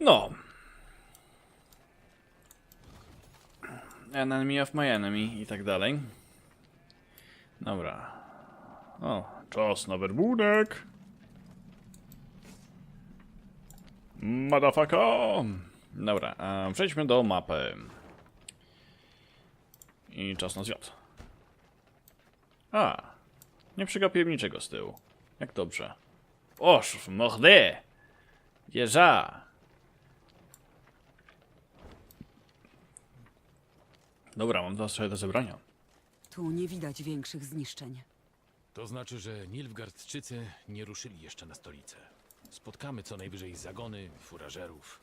No. Enemy of my enemy i tak dalej. Dobra. O, czas na werbunek. Motherfucker. Dobra, e, przejdźmy do mapy. I czas na zwiat. A, nie przegapiłem niczego z tyłu. Jak dobrze. Oż, mordę! Jeża! Dobra, mam dwa strzały do zebrania. Tu nie widać większych zniszczeń. To znaczy, że Nilfgaardczycy nie ruszyli jeszcze na stolicę. Spotkamy co najwyżej zagony furażerów.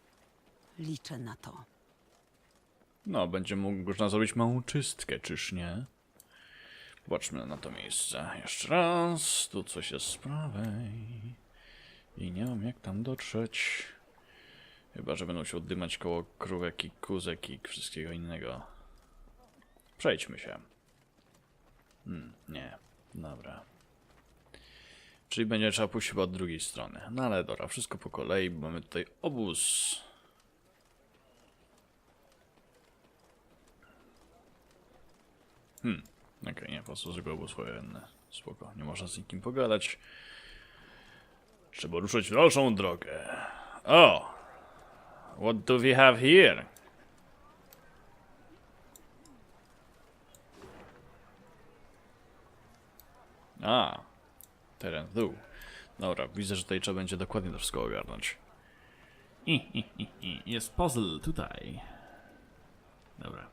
Liczę na to. No, będzie mógł można zrobić małą czystkę, czyż nie? Popatrzmy na to miejsce. Jeszcze raz. Tu coś jest z prawej. I nie mam jak tam dotrzeć. Chyba, że będą się oddymać koło krówek i kuzek i wszystkiego innego. Przejdźmy się. Hmm, nie. Dobra. Czyli będzie trzeba pójść chyba od drugiej strony. No ale dobra, wszystko po kolei, bo mamy tutaj obóz. Okej, nie, po prostu zwykłe obóz wojenny. Spoko, nie można z nikim pogadać. Trzeba ruszyć w dalszą drogę. O! What do we have here? A, teren w dół. Dobra, widzę, że tutaj trzeba będzie dokładnie to wszystko ogarnąć. I, i, i, i. Jest puzzle tutaj. Dobra.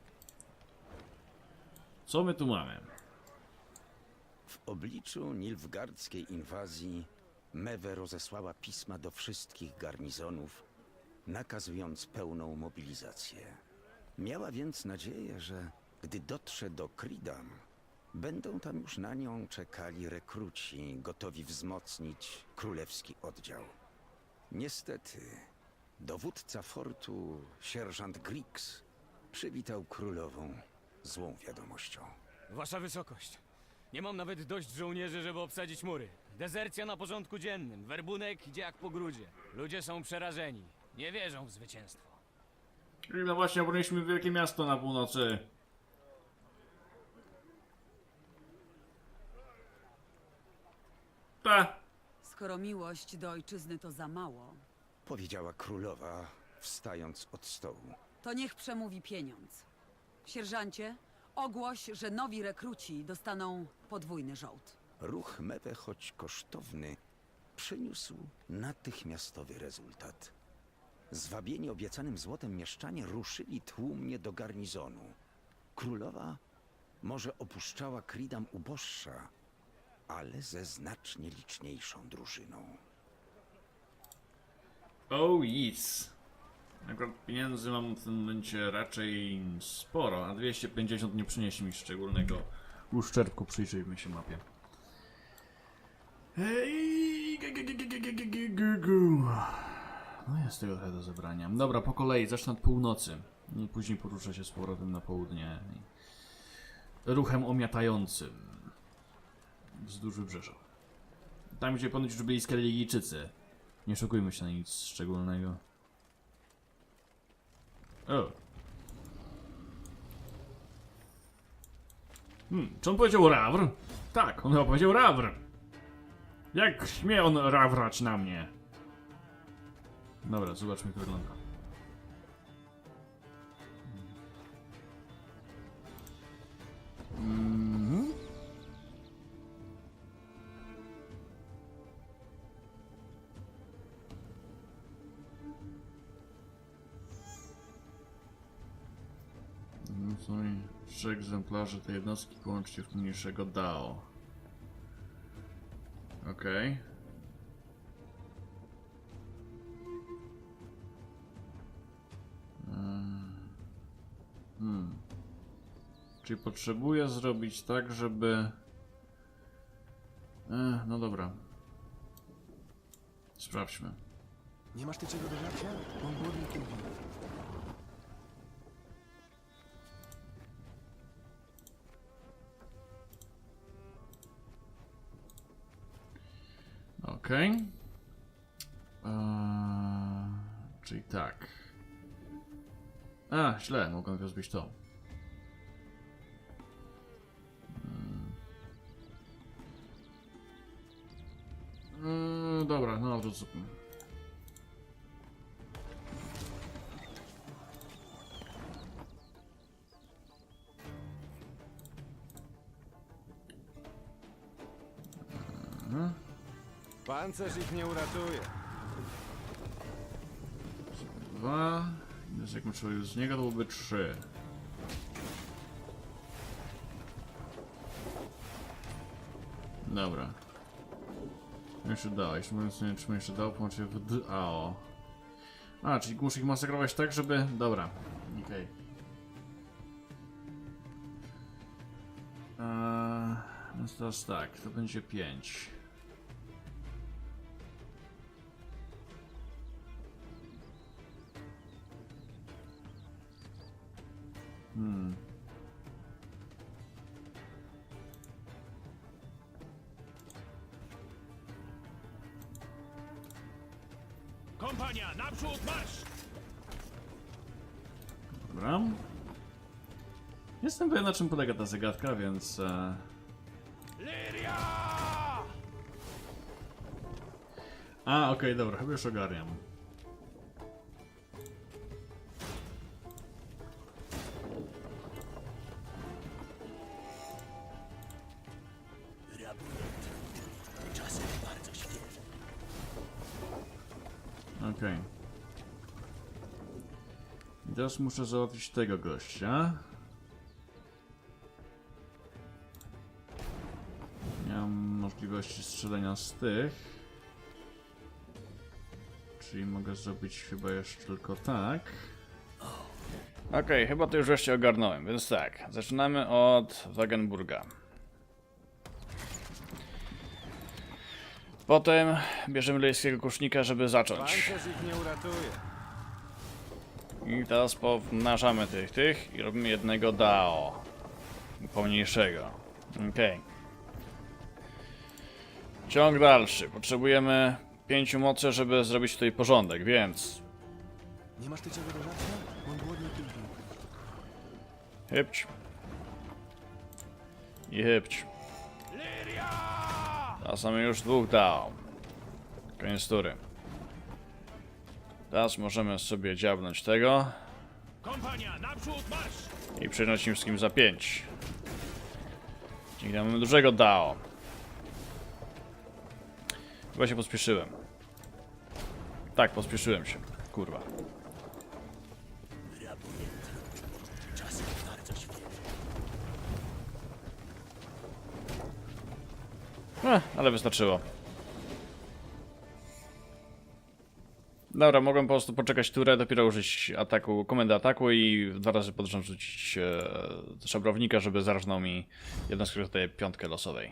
Co my tu mamy? W obliczu nilfgardzkiej inwazji Mewe rozesłała pisma do wszystkich garnizonów, nakazując pełną mobilizację. Miała więc nadzieję, że gdy dotrze do Kridam, będą tam już na nią czekali rekruci gotowi wzmocnić królewski oddział. Niestety, dowódca fortu, sierżant Grix, przywitał królową złą wiadomością. Wasza wysokość. Nie mam nawet dość żołnierzy, żeby obsadzić mury. Dezercja na porządku dziennym. Werbunek idzie jak po grudzie. Ludzie są przerażeni. Nie wierzą w zwycięstwo. No właśnie, obroniliśmy wielkie miasto na północy. Skoro miłość do ojczyzny to za mało, Powiedziała królowa, wstając od stołu. to niech przemówi pieniądz. Sierżancie, ogłoś, że nowi rekruci dostaną podwójny żołd. Ruch Mewe, choć kosztowny, przyniósł natychmiastowy rezultat. Zwabieni obiecanym złotem mieszczanie ruszyli tłumnie do garnizonu. Królowa może opuszczała Kridam uboższa, ale ze znacznie liczniejszą drużyną. Oh yes. Akurat pieniędzy mam w tym momencie raczej sporo, a 250 nie przyniesie mi szczególnego uszczerbku, przyjrzyjmy się mapie. Hej, No jest tego trochę do zebrania. Dobra, po kolei, zacznę od północy. No I później poruszę się z powrotem na południe. Ruchem omiatającym. Wzdłuż wybrzeża. Tam, gdzie ponoć już byli Skelligijczycy. Nie szokujmy się na nic szczególnego. O. Hmm, czy on powiedział rawr? Tak, on chyba powiedział rawr. Jak śmie on rawrać na mnie? Dobra, zobaczmy jak wygląda. Mhm. I trzy egzemplarze tej jednostki połączcie w mniejszego DAO. Okej. Mm. Hmm. Czyli potrzebuję zrobić tak, żeby... Ech, no dobra. Sprawdźmy. Nie masz ty czego do żarcia? Mam głodny Okej. Eee, Czyli tak. A, źle, mogłem rozbić to. Mm. Yy, dobra, no to Pancerz ich nie uratuje. Dwa. Więc jakbym strzelił z niego, to byłoby trzy. Dobra. Jeszcze dało? Jeszcze mówiąc, nie wiem, czy jeszcze dało połączyć w D. A, czyli muszę ich masakrować tak, żeby... Dobra. Okej. Eee, Więc teraz tak, to będzie 5. Hmm. Kompania, naprzód, marsz! Dobra. Jestem pewien na czym polega ta zagadka, więc... E... Liria! A, okej, dobra, chyba już ogarniam. Okej. I Teraz muszę załatwić tego gościa. Nie mam możliwości strzelenia z tych. Czyli mogę zrobić chyba jeszcze tylko tak. Okej, chyba to już wreszcie ogarnąłem, więc tak. Zaczynamy od Wagenburga. Potem bierzemy lejskiego kusznika, żeby zacząć. I teraz pomnażamy tych, tych i robimy jednego DAO. Pomniejszego. Okej. Ciąg dalszy. Potrzebujemy pięciu mocy, żeby zrobić tutaj porządek, więc... Nie masz ty czego do żarcia? Mam głodny kilku. Hypć. I hypć. Teraz mamy już dwóch DAO. Koniec tury. Teraz możemy sobie dziabnąć tego Kompania, naprzód, marsz! i przyjąć im wszystkim za 5. Dzięki temu mamy dużego DAO. Chyba się pospieszyłem. Tak, pospieszyłem się. Kurwa. Eh, ale wystarczyło. Dobra, mogłem po prostu poczekać turę, dopiero użyć ataku, komendy ataku i dwa razy pod rzucić e, szabrownika, żeby zarżnął mi jednostkę, która daje piątkę losowej.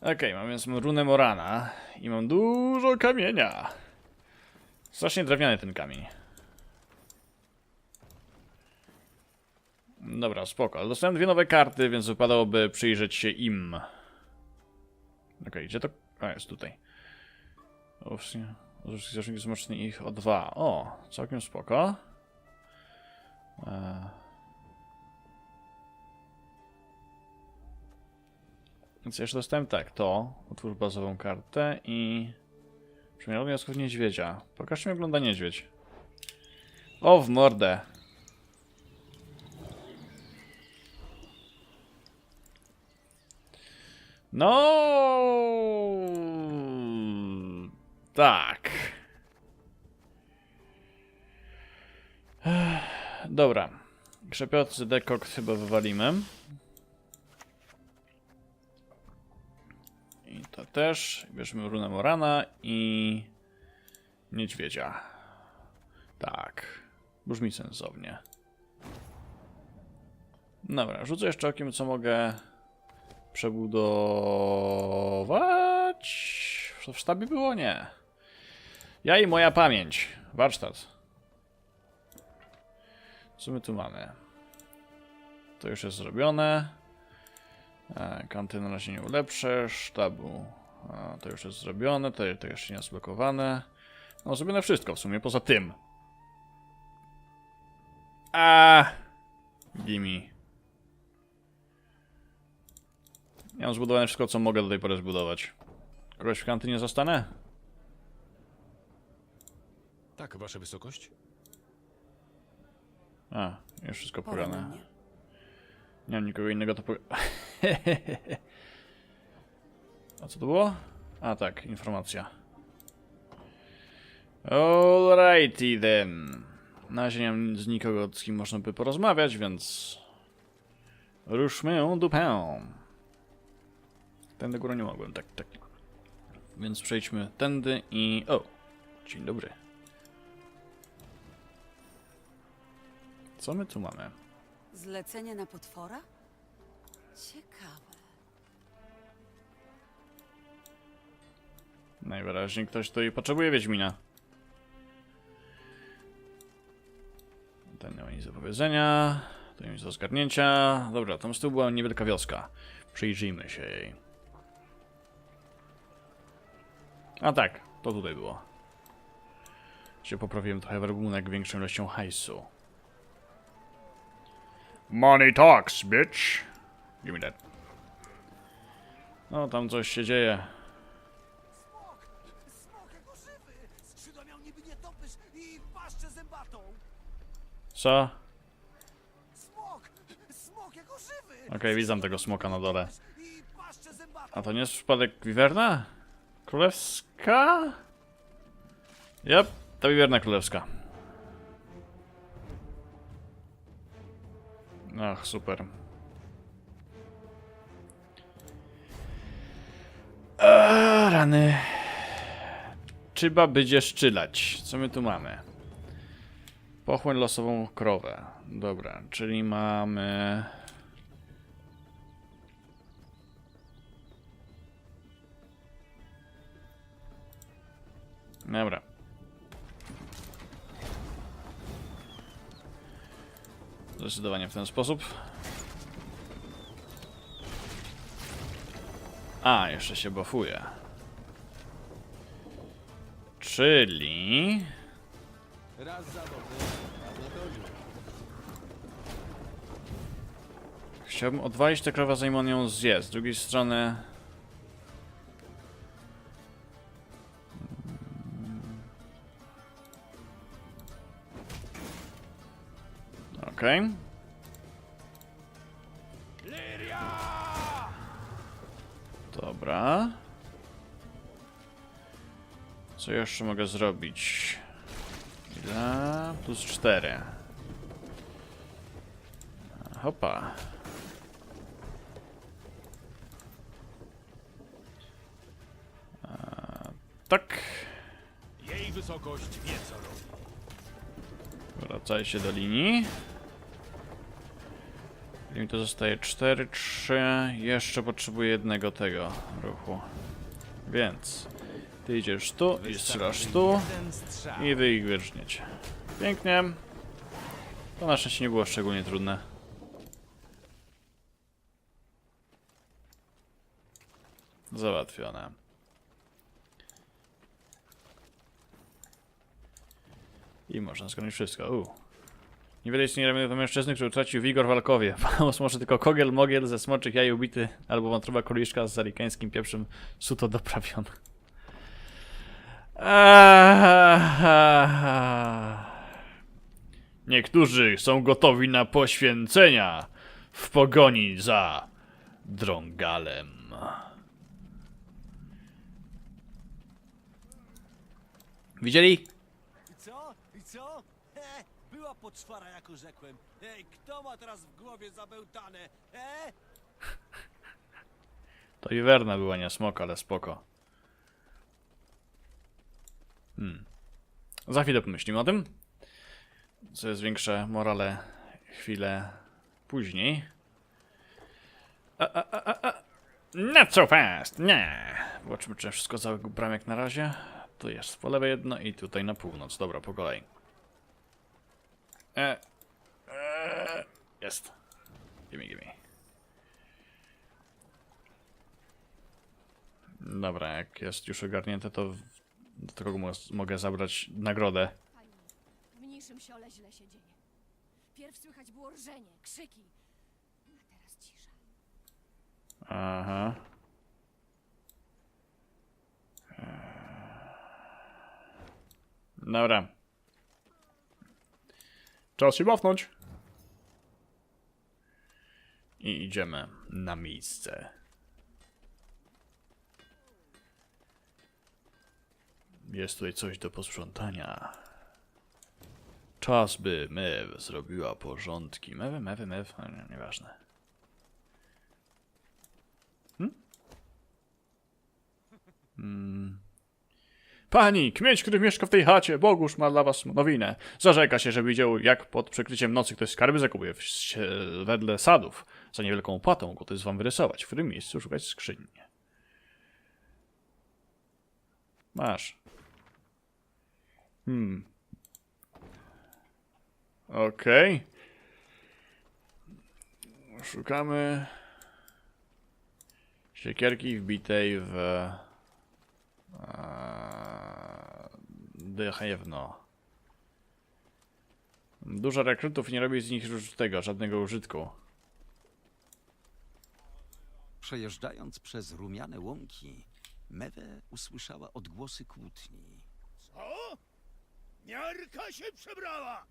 Okej, mam więc runę Morana i mam dużo kamienia. Strasznie drewniany ten kamień. Dobra, spoko. Dostałem dwie nowe karty, więc wypadałoby przyjrzeć się im. Okej, gdzie to... A, jest tutaj. Owszem. Użytkownik wzmocni ich o dwa. O, całkiem spoko. Eee. Więc jeszcze dostałem tak, to. Utwórz bazową kartę i... Przemianowy wniosków niedźwiedzia. Pokaż mi ogląda niedźwiedź. O, w mordę. No. Tak. Dobra. Krzepiący dekokt chyba wywalimy. I to też. Bierzemy runę Morana i niedźwiedzia. Tak. Brzmi sensownie. Dobra, rzucę jeszcze okiem, co mogę przebudować. W sztabie było? Nie. Ja i moja pamięć. Warsztat. Co my tu mamy? To już jest zrobione. E, Kanty na razie nie ulepszę. Sztabu. A, to już jest zrobione. To, to jeszcze nie jest blokowane. No zrobione wszystko w sumie, poza tym. A, gimme. Ja mam zbudowane wszystko, co mogę do tej pory zbudować. Kogoś w kantynie zostanę? Tak, wasza wysokość? A, już wszystko Pora na pograne. mnie. Nie mam nikogo innego to po... A co to było? A tak, informacja. Alrighty then. Na razie nie mam z nikogo, z kim można by porozmawiać, więc... Ruszmy dupę. Tędy górą nie mogłem, tak, tak. Więc przejdźmy tędy i... O! Dzień dobry. Co my tu mamy? Zlecenie na potwora? Ciekawe. Najwyraźniej ktoś tutaj potrzebuje Wiedźmina. Ten nie ma nic do powiedzenia. To nic do zgarnięcia. Dobra, tam z tyłu była niewielka wioska. Przyjrzyjmy się jej. A tak, to tutaj było. Gdzie poprawiłem trochę werbunek większą ilością hajsu. Money talks, bitch. Give me that. No, tam coś się dzieje. Co? Smok! Smok jako żywy! Okej, widzę tego smoka na dole. A to nie jest przypadek Wiwerna? Królewska? Yep, to Wiwerna Królewska. Ach, super. Eee, rany. Trzeba będzie szczylać. Co my tu mamy? Pochłoń losową krowę. Dobra, czyli mamy... Dobra. Zdecydowanie w ten sposób. A, jeszcze się bufuje. Czyli... Chciałbym odwalić tę krowę, zanim on ją zje. Z drugiej strony... Okej. Dobra. Co jeszcze mogę zrobić? Ile? Plus 4. Hopa. Tak. Jej wysokość wie co robi. Wracaj się do linii. I to zostaje 4, 3. Jeszcze potrzebuję jednego tego ruchu. Więc ty idziesz tu i strzelasz tu i wy ich wyrżniecie. Pięknie. To na szczęście nie było szczególnie trudne. Załatwione. I można zgromić wszystko. U. Niewiele istnieje ramienia do mężczyzny, który utracił wigor walkowie. Pomóc może tylko kogiel, mogiel ze smoczych jaj ubity, albo wątroba króliczka z zarikańskim pieprzem suto doprawiona. Niektórzy są gotowi na poświęcenia w pogoni za drągalem. Widzieli? I co? I co? He, była poczwara, jak rzekłem. Ej, kto ma teraz w głowie zabełtane? E? To Iwerna była, nie smok, ale spoko. Hmm. Za chwilę pomyślimy o tym. Co jest większe morale chwilę później. Not so fast! Nie! Zobaczmy, czy wszystko zagram jak na razie. Tu jest po lewej jedno i tutaj na północ. Dobra, po kolei. E, e, jest. Gimme, gimme. Dobra, jak jest już ogarnięte, to w- Do tego mo- mogę zabrać nagrodę. Pani, w mniejszym siole źle się dzieje. Pierw słychać było rżenie, krzyki, a teraz cisza. Aha. Dobra. Czas się bawnąć. I idziemy na miejsce. Jest tutaj coś do posprzątania. Czas by Mew zrobiła porządki. Mew, mew, mew, a nie, nieważne. Pani, kmieć, który mieszka w tej chacie, Bogusz ma dla was nowinę. Zarzeka się, że widział, jak pod przykryciem nocy ktoś skarby zakupuje w, wedle sadów. Za niewielką opłatą gotów jest wam wyrysować, w którym miejscu szukać skrzyni. Masz. Hmm. Okej. Szukamy siekierki wbitej w Drewno. Dużo rekrutów nie robi z nich już tego, żadnego użytku. Przejeżdżając przez rumiane łąki, Mewe usłyszała odgłosy kłótni. Co? Miarka się przebrała!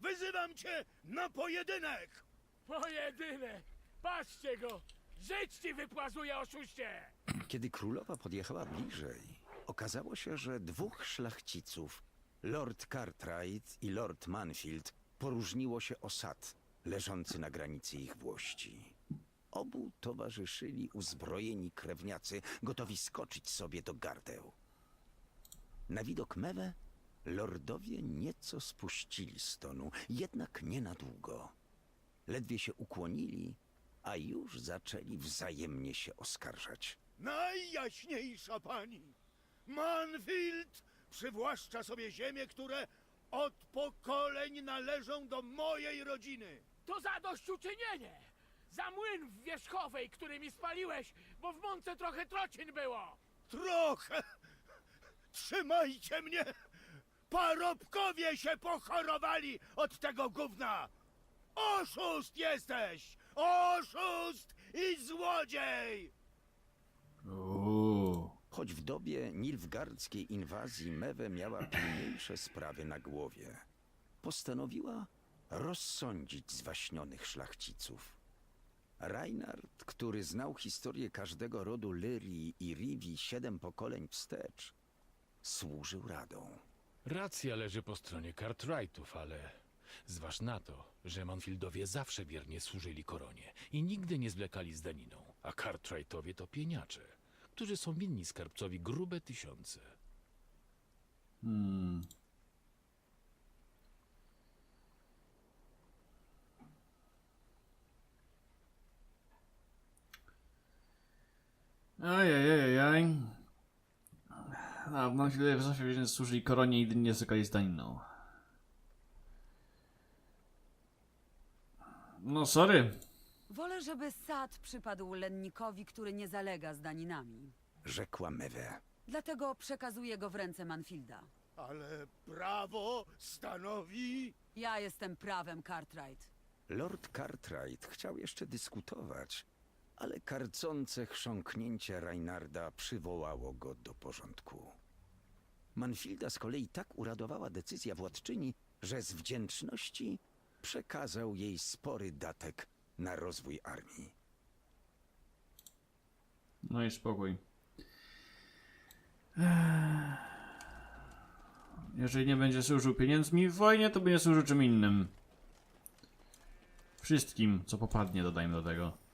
Wyzywam cię na pojedynek! Pojedynek! Patrzcie go! Żyć ci wypłazuje, oszuście! Kiedy królowa podjechała bliżej, okazało się, że dwóch szlachciców, Lord Cartwright i Lord Manfield, poróżniło się o sad leżący na granicy ich włości. Obu towarzyszyli uzbrojeni krewniacy, gotowi skoczyć sobie do gardeł. Na widok Mewe lordowie nieco spuścili z tonu, jednak nie na długo. Ledwie się ukłonili, a już zaczęli wzajemnie się oskarżać. Najjaśniejsza pani! Manfield przywłaszcza sobie ziemię, które od pokoleń należą do mojej rodziny. To zadośćuczynienie! Za młyn w Wierzchowej, który mi spaliłeś, bo w mące trochę trocin było! Trochę! Trzymajcie mnie! Parobkowie się pochorowali od tego gówna! Oszust jesteś! Oszust i złodziej! Choć w dobie nilfgardzkiej inwazji Mewe miała pilniejsze sprawy na głowie, postanowiła rozsądzić zwaśnionych szlachciców. Reinhard, który znał historię każdego rodu Lyrii i Rivi siedem pokoleń wstecz, służył radą. Racja leży po stronie Cartwrightów, ale zważ na to, że Manfieldowie zawsze wiernie służyli koronie i nigdy nie zwlekali z daniną, a Cartwrightowie to pieniacze, którzy są winni skarbcowi grube tysiące. Hmm. Ajajajaj. A, mam chwilę w zawsze że służyli koronie i nigdy nie zwykali z daniną. No sorry. Wolę, żeby sad przypadł lennikowi, który nie zalega z daninami. Rzekła Mewe. Dlatego przekazuję go w ręce Manfielda. Ale prawo stanowi... Ja jestem prawem, Cartwright. Lord Cartwright chciał jeszcze dyskutować, ale karcące chrząknięcie Reinarda przywołało go do porządku. Manfilda z kolei tak uradowała decyzja władczyni, że z wdzięczności przekazał jej spory datek na rozwój armii. No i spokój. Jeżeli nie będzie służył pieniędzmi w wojnie, to będzie służył czym innym. Wszystkim, co popadnie, dodajmy do tego.